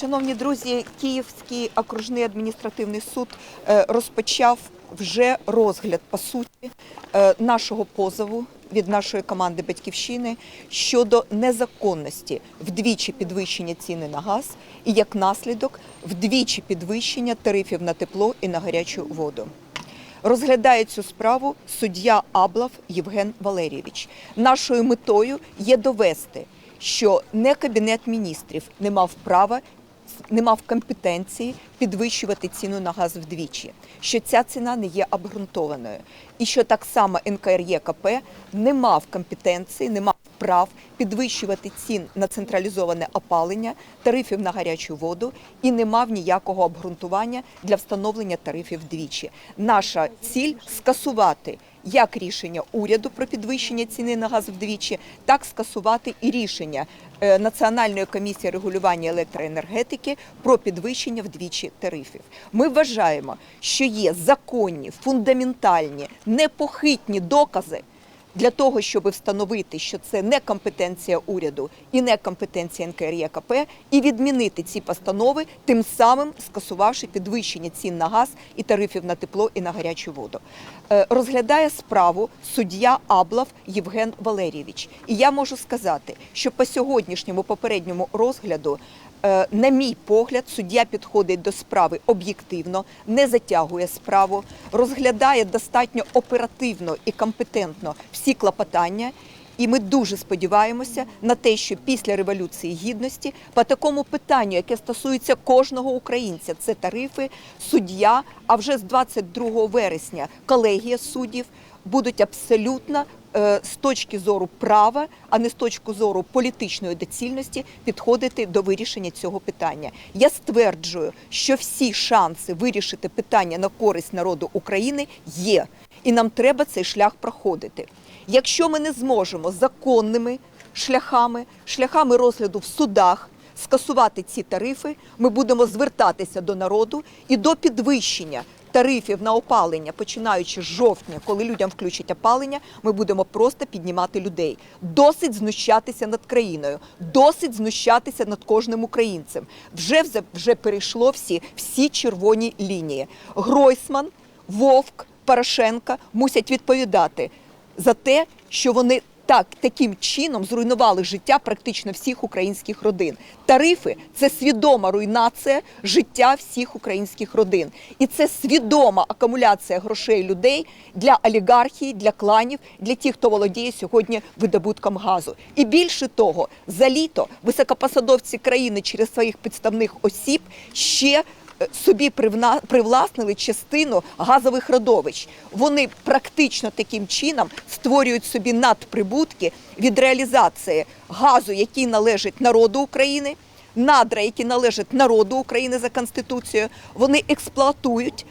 Шановні друзі, Київський окружний адміністративний суд е, розпочав вже розгляд по суті е, нашого позову від нашої команди Батьківщини щодо незаконності вдвічі підвищення ціни на газ і як наслідок вдвічі підвищення тарифів на тепло і на гарячу воду. Розглядає цю справу суддя Аблав Євген Валерійович. Нашою метою є довести, що не кабінет міністрів не мав права, не мав компетенції підвищувати ціну на газ вдвічі, що ця ціна не є обґрунтованою, і що так само НКРЄКП не мав компетенції, не мав прав підвищувати цін на централізоване опалення, тарифів на гарячу воду і не мав ніякого обґрунтування для встановлення тарифів вдвічі. Наша ціль скасувати як рішення уряду про підвищення ціни на газ вдвічі, так скасувати і рішення е, Національної комісії регулювання електроенергетики про підвищення вдвічі тарифів. Ми вважаємо, що є законні, фундаментальні, непохитні докази. Для того щоб встановити, що це не компетенція уряду і не компетенція НКРЄКП, і відмінити ці постанови, тим самим скасувавши підвищення цін на газ і тарифів на тепло і на гарячу воду. Е, Розглядає справу суддя Аблав Євген Валерійович. І я можу сказати, що по сьогоднішньому попередньому розгляду. Е, На мій погляд, суддя підходить до справи об'єктивно, не затягує справу, розглядає достатньо оперативно і компетентно всі клопотання. І ми дуже сподіваємося на те, що після революції гідності по такому питанню, яке стосується кожного українця, це тарифи, суддя. А вже з 22 вересня колегія суддів будуть абсолютно е, з точки зору права, а не з точки зору політичної доцільності підходити до вирішення цього питання. Я стверджую, що всі шанси вирішити питання на користь народу України є, і нам треба цей шлях проходити. Якщо ми не зможемо законними шляхами, шляхами розгляду в судах скасувати ці тарифи, ми будемо звертатися до народу і до підвищення тарифів на опалення, починаючи з жовтня, коли людям включать опалення, ми будемо просто піднімати людей. Досить знущатися над країною, досить знущатися над кожним українцем. Вже вже, перейшло всі, всі червоні лінії. Гройсман, Вовк, Порошенка мусять відповідати за те, що вони так таким чином зруйнували життя практично всіх українських родин. Тарифи це свідома руйнація життя всіх українських родин, і це свідома акумуляція грошей людей для олігархії, для кланів, для тих, хто володіє сьогодні видобутком газу. І більше того, за літо високопосадовці країни через своїх підставних осіб ще собі привласнили частину газових родовищ. Вони практично таким чином створюють собі надприбутки від реалізації газу, який належить народу України, надра, які належать народу України за конституцією. Вони експлуатують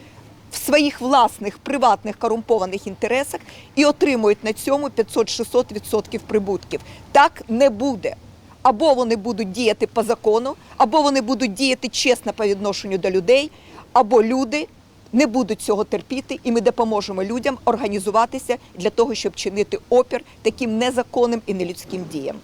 в своїх власних приватних корумпованих інтересах і отримують на цьому 500-600% прибутків. Так не буде. Або вони будуть діяти по закону, або вони будуть діяти чесно по відношенню до людей, або люди не будуть цього терпіти, і ми допоможемо людям організуватися для того, щоб чинити опір таким незаконним і нелюдським діям.